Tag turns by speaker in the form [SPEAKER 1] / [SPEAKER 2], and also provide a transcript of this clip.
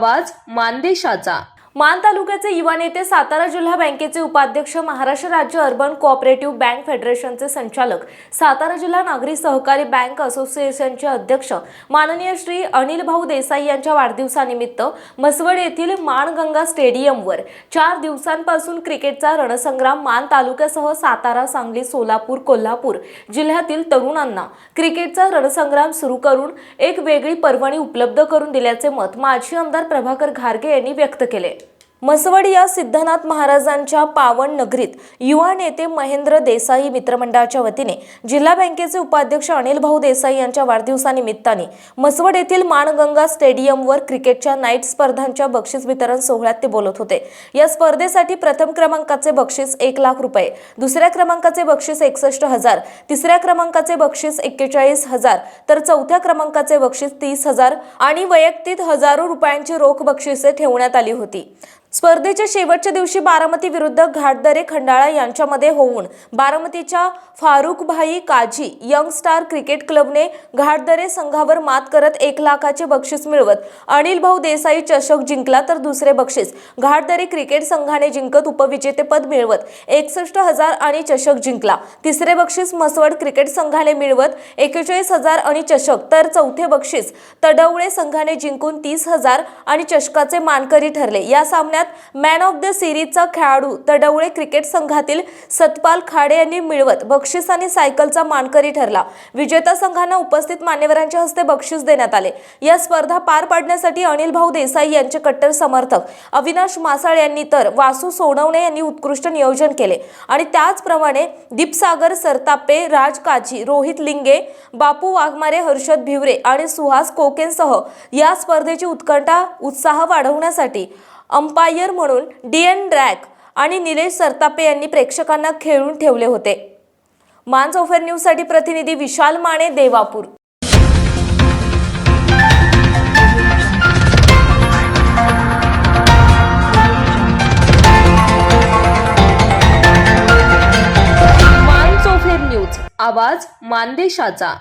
[SPEAKER 1] आवाज मानदेशाचा.
[SPEAKER 2] मान तालुक्याचे युवा नेते सातारा जिल्हा बँकेचे उपाध्यक्ष महाराष्ट्र राज्य अर्बन कोऑपरेटिव्ह बँक फेडरेशनचे संचालक सातारा जिल्हा नागरी सहकारी बँक असोसिएशनचे अध्यक्ष माननीय श्री अनिल भाऊ देसाई यांच्या वाढदिवसानिमित्त मसवड येथील माणगंगा स्टेडियमवर चार दिवसांपासून क्रिकेटचा रणसंग्राम मान तालुक्यासह सातारा सांगली सोलापूर कोल्हापूर जिल्ह्यातील तरुणांना क्रिकेटचा रणसंग्राम सुरू करून एक वेगळी पर्वणी उपलब्ध करून दिल्याचे मत माजी आमदार प्रभाकर घारगे यांनी व्यक्त केले. मसवड या सिद्धनाथ महाराजांच्या पावन नगरीत युवा नेते महेंद्र देसाई मित्रमंडळाच्या वतीने जिल्हा बँकेचे उपाध्यक्ष अनिल भाऊ देसाई यांच्या वाढदिवसानिमित्ताने मसवड येथील माणगंगा स्टेडियमवर क्रिकेटच्या नाईट स्पर्धांच्या बक्षीस वितरण सोहळ्यात ते बोलत होते. या स्पर्धेसाठी प्रथम क्रमांकाचे बक्षीस एक लाख रुपये दुसऱ्या क्रमांकाचे बक्षीस एकसष्ट हजार तिसऱ्या क्रमांकाचे बक्षीस एक्केचाळीस हजार तर चौथ्या क्रमांकाचे बक्षीस तीस हजार आणि वैयक्तिक हजारो रुपयांची रोख बक्षिसे ठेवण्यात आली होती. स्पर्धेच्या शेवटच्या दिवशी बारामती विरुद्ध घाटदरे खंडाळा यांच्यामध्ये होऊन बारामतीच्या Farukhbhai Kazi young star cricket क्लबने Ghatdare संघावर मात करत एक लाखाचे बक्षीस मिळवत अनिल भाऊ देसाई चषक जिंकला तर दुसरे बक्षीस. घाटदरे क्रिकेट संघाने जिंकत उपविजेतेपद मिळवत एकसष्ट हजार आणि चषक जिंकला. तिसरे बक्षीस मसवड क्रिकेट संघाने मिळवत एकेचाळीस हजार आणि चषक तर चौथे बक्षीस तडवळे संघाने जिंकून तीस हजार आणि चषकाचे मानकरी ठरले. या सामन्यात मॅन ऑफ द सिरीजचा खेळाडू तडवळे क्रिकेट संघातील सतपाल खाडे यांनी मिळवत बक्षीस आणि सायकलचा मानकरी ठरला. विजेता संघांना उपस्थित मान्यवरांच्या हस्ते बक्षीस देण्यात आले. या स्पर्धा पार पाडण्यासाठी अनिल भाऊ देसाई यांचे कट्टर समर्थक अविनाश मासाळ यांनी तर वासू सोनवणे यांनी उत्कृष्ट नियोजन केले. आणि त्याचप्रमाणे दीपसागर सरतापे राज काजी रोहित लिंगे बापू वाघमारे हर्षद भिवरे आणि सुहास कोकेनसह या स्पर्धेची उत्कंठा उत्साह वाढवण्यासाठी अंपायर म्हणून डी एन ड्रॅक आणि निलेश सरतापे यांनी प्रेक्षकांना खेळून ठेवले होते. मान्स चौफेर न्यूजसाठी प्रतिनिधी विशाल माने देवापूर.
[SPEAKER 1] मान्स चोफेर न्यूज आवाज मानदेशाचा.